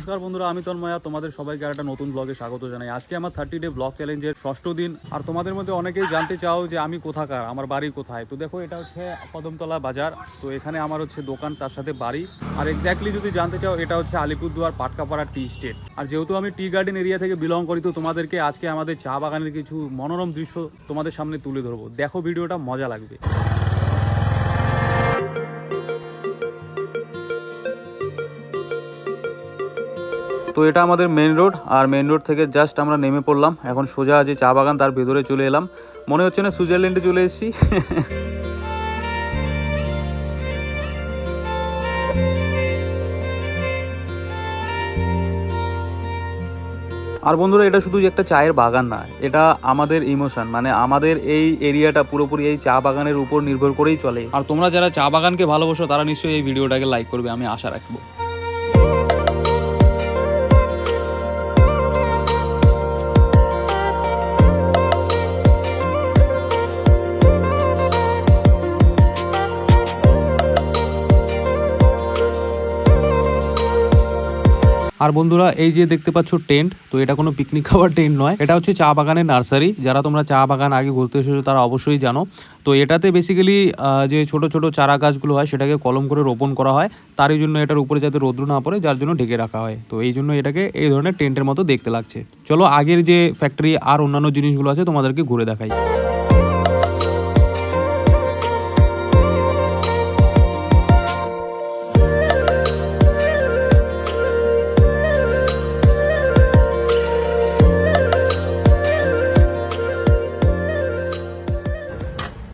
নমস্কার বন্ধুরা, আমি তন্ময়া। তোমাদের সবাইকে একটা নতুন ব্লগে স্বাগত জানাই। আজকে আমার থার্টি ডে ব্লগ চ্যালেঞ্জের ষষ্ঠ দিন। আর তোমাদের মধ্যে অনেকেই জানতে চাও যে আমি কোথাকার, আমার বাড়ি কোথায়? তো দেখো, এটা হচ্ছে কদমতলা বাজার। তো এখানে আমার হচ্ছে দোকান, তার সাথে বাড়ি। আর এক্স্যাক্টলি যদি জানতে চাও, এটা হচ্ছে আলিপুরদুয়ার পাটকাপাড়া টি স্টেট আর যেহেতু আমি টি গার্ডেন এরিয়া থেকে বিলং করি, তো তোমাদেরকে আজকে আমাদের চা বাগানের কিছু মনোরম দৃশ্য তোমাদের সামনে তুলে ধরবো। দেখো, ভিডিওটা মজা লাগবে। তো এটা আমাদের মেন রোড আর মেন রোড থেকে জাস্ট আমরা নেমে পড়লাম। এখন সোজা যে চা বাগান, তার ভেতরে চলে এলাম। মনে হচ্ছে না সুইজারল্যান্ডে চলে এসেছি। আর বন্ধুরা, এটা শুধু একটা চায়ের বাগান না, এটা আমাদের ইমোশন মানে আমাদের এই এরিয়াটা পুরোপুরি এই চা বাগানের উপর নির্ভর করেই চলে। আর তোমরা যারা চা বাগানকে ভালোবাসো, তারা নিশ্চয়ই এই ভিডিওটাকে লাইক করবে, আমি আশা রাখব। আর বন্ধুরা, এই যে দেখতে পাচ্ছ টেন্ট, তো এটা কোনো পিকনিক খাওয়ার টেন্ট নয়। এটা হচ্ছে চা বাগানের নার্সারি। যারা তোমরা চা বাগান আগে ঘুরতে এসেছ, তারা অবশ্যই জানো। তো এটাতে বেসিক্যালি যে ছোট ছোট চারা গাছগুলো হয়, সেটাকে কলম করে রোপণ করা হয়। তারই জন্য এটার উপরে যাতে রৌদ্র না পড়ে, যার জন্য ঢেকে রাখা হয়। তো এই জন্য এটাকে এই ধরনের টেন্টের মতো দেখতে লাগছে। চলো, আগের যে ফ্যাক্টরি আর অন্যান্য জিনিসগুলো আছে, তোমাদেরকে ঘুরে দেখাই।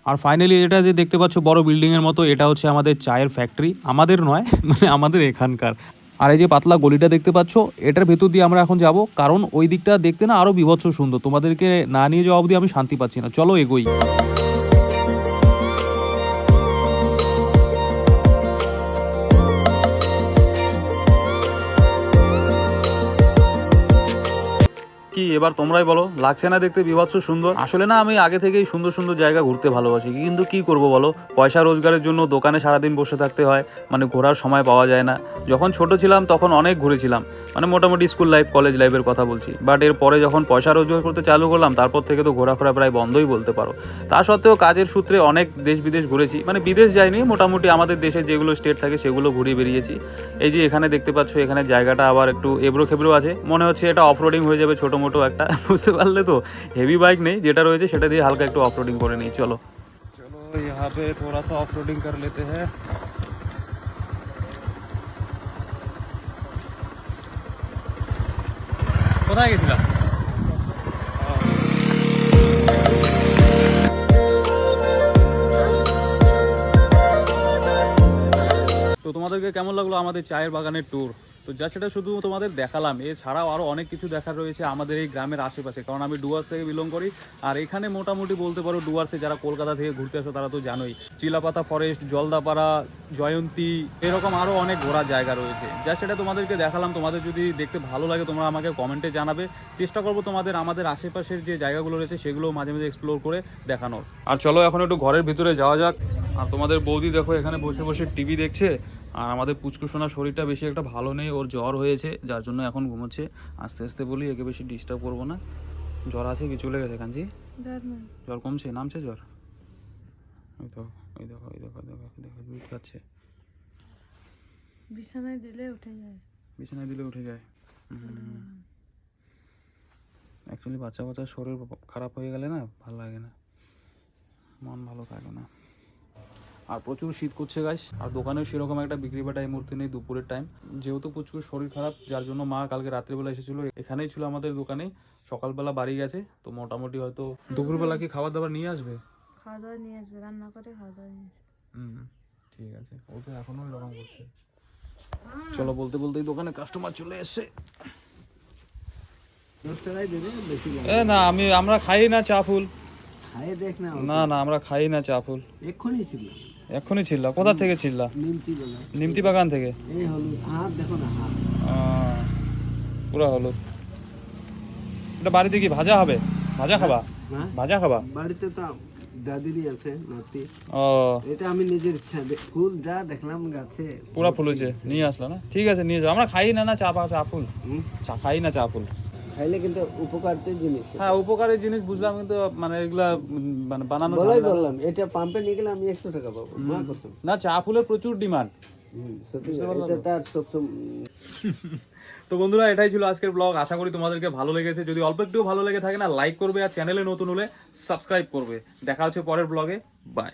আর ফাইনালি এটা যে দেখতে পাচ্ছ বড় বিল্ডিং এর মতো, এটা হচ্ছে আমাদের চায়ের ফ্যাক্টরি আমাদের নয় মানে আমাদের এখানকার। আর এই যে পাতলা গলিটা দেখতে পাচ্ছ, এটার ভেতর দিয়ে আমরা এখন যাব, কারণ ওই দিকটা দেখতে না আরও বিভৎস সুন্দর। তোমাদেরকে না নিয়ে যাওয়া অবধি আমি শান্তি পাচ্ছি না। চলো এগোই। কি এবার তোমরাই বলো? লাগছে না দেখতে? বিভৎস সুন্দর। আসলে না, আমি আগে থেকেই সুন্দর সুন্দর জায়গা ঘুরতে ভালোবাসি। কিন্তু কি করব বলো? পয়সা রোজগারের জন্য দোকানে সারাদিন বসে থাকতে হয়। মানে ঘোরার সময় পাওয়া যায় না। যখন ছোট ছিলাম তখন অনেক ঘুরেছিলাম মানে মোটামুটি স্কুল লাইফ কলেজ লাইফের কথা বলছি বাট এর পরে যখন পয়সা রোজগার করতে চালু করলাম তারপর থেকে তো ঘোরাফেরা প্রায় বন্ধই বলতে পারো তা সত্ত্বেও কাজের সূত্রে অনেক দেশ বিদেশ ঘুরেছি মানে বিদেশ যাইনি মোটামুটি আমাদের দেশে যেগুলো স্টেট থাকে সেগুলো ঘুরে বেরিয়েছি এই যে এখানে দেখতে পাচ্ছ এখানে জায়গাটা আবার একটু এবড়ো খেবড়ো আছে মনে হচ্ছে এটা অফরোডিং হয়ে যাবে ছোটো মোটো একটা বুঝতে পারলে তো হেভি বাইক নেই যেটা রয়েছে সেটা দিয়ে হালকা একটু অফরোডিং করে নিই চলো চলো यहाँ पे थोड़ा सा ऑफरोडिंग कर लेते हैं কোথায় গেছিলাম তো তোমাদেরকে কেমন লাগল আমাদের চায়ের বাগানের ট্যুর তো যা সেটা শুধু তোমাদের দেখালাম। এছাড়াও আরও অনেক কিছু দেখার রয়েছে আমাদের এই গ্রামের আশেপাশে। কারণ আমি ডুয়ার্স থেকে বিলং করি। আর এখানে মোটামুটি বলতে পারো ডুয়ার্সে যারা কলকাতা থেকে ঘুরতে আসো তারা তো জানোই। চিলাপাতা ফরেস্ট জলদাপাড়া, জয়ন্তী, এরকম আরও অনেক ঘোরার জায়গা রয়েছে। যা সেটা তোমাদেরকে দেখালাম। তোমাদের যদি দেখতে ভালো লাগে তোমরা আমাকে কমেন্টে জানাবে। চেষ্টা করব তোমাদের আমাদের আশেপাশের যে জায়গাগুলো রয়েছে সেগুলো মাঝে মাঝে এক্সপ্লোর করে দেখানোর। আর চলো এখন একটু ঘরের ভিতরে যাওয়া যাক। আর তোমাদের বৌদি দেখো এখানে বসে বসে টিভি দেখছে আর আমাদের পুচকুসোনার শরীরটা বেশি একটা ভালো নেই ওর জ্বর হয়েছে যার জন্য এখন ঘুমোচ্ছে। আস্তে আস্তে বলি একে বেশি ডিস্টার্ব করব না। জ্বর আছে কি চলে গেছে কাঞ্জি জ্বর কমছে নামছে জ্বর? ওই দেখো ওই দেখো ওই দেখো দেখো দেখো দুধ খাচ্ছে। বিছানায় দিলে উঠে যায়। বিছানায় দিলে উঠে যায়। অ্যাকচুয়ালি বাচ্চা বাচ্চার শরীর খারাপ হয়ে গেলে না ভালো লাগে না। মন ভালো থাকে না। আর প্রচুর শীত করছে গাছ আর দোকানেও সেরকম একটা বিক্রি বাটা এই মুহূর্তে নেই দুপুরের টাইম যেহেতু প্রচুর শরীর খারাপ যার জন্য মা কালকে রাত্রিবেলা এসেছিল। এখানেই ছিল আমাদের দোকানে। সকালবেলা বাড়ি গেছে। তো মোটামুটি হয়তো দুপুরবেলা কি খাবার দাবার নিয়ে আসবে? খাওয়া দাওয়া নিয়ে আসবে রান্না করে খাওয়া দাওয়া নিয়ে আসবে। হুম ঠিক আছে। ও তো এখনও এরকম করছে। চলো বলতে বলতেই দোকানে কাস্টমার চলে এসছে। এ না আমি আমরা খাই না চা ফুল। দেখ না। না না আমরা খাই না চা ফুল। এক্ষুনি ছিল। এক্ষুনি ছিল কোথা থেকে ছিল নিমতি বাগান থেকে? পুরা হলুদ। এটা বাড়িতে কি ভাজা হবে? ভাজা খাবা? হ্যাঁ। ভাজা খাবা? বাড়িতে তো দাদিরই আছে নাতি। ও। এটা আমি নিজের ইচ্ছা ফুল যা দেখলাম গাছে। পুরা ফুল হয়েছে নিয়ে আসলো না? ঠিক আছে নিয়ে যাও। আমরা খাই না না চা পা চা ফুল? চা খাই না চা ফুল? খাইলে কিন্তু জিনিস। হ্যাঁ উপকারের জিনিস বুঝলাম কিন্তু মানে এগুলা মানে বানানো বলাই বললাম এটা পাম্পে নিয়ে গেলে আমি একশো টাকা পাবো মা না চা ফুলের প্রচুর ডিমান্ড তো? বন্ধুরা এটাই ছিল আজকের ব্লগ আশা করি তোমাদেরকে ভালো লেগেছে। যদি অল্প একটু ভালো লেগে থাকে না লাইক করবে আর চ্যানেলে নতুন হলে সাবস্ক্রাইব করবে। দেখা হচ্ছে পরের ব্লগে বাই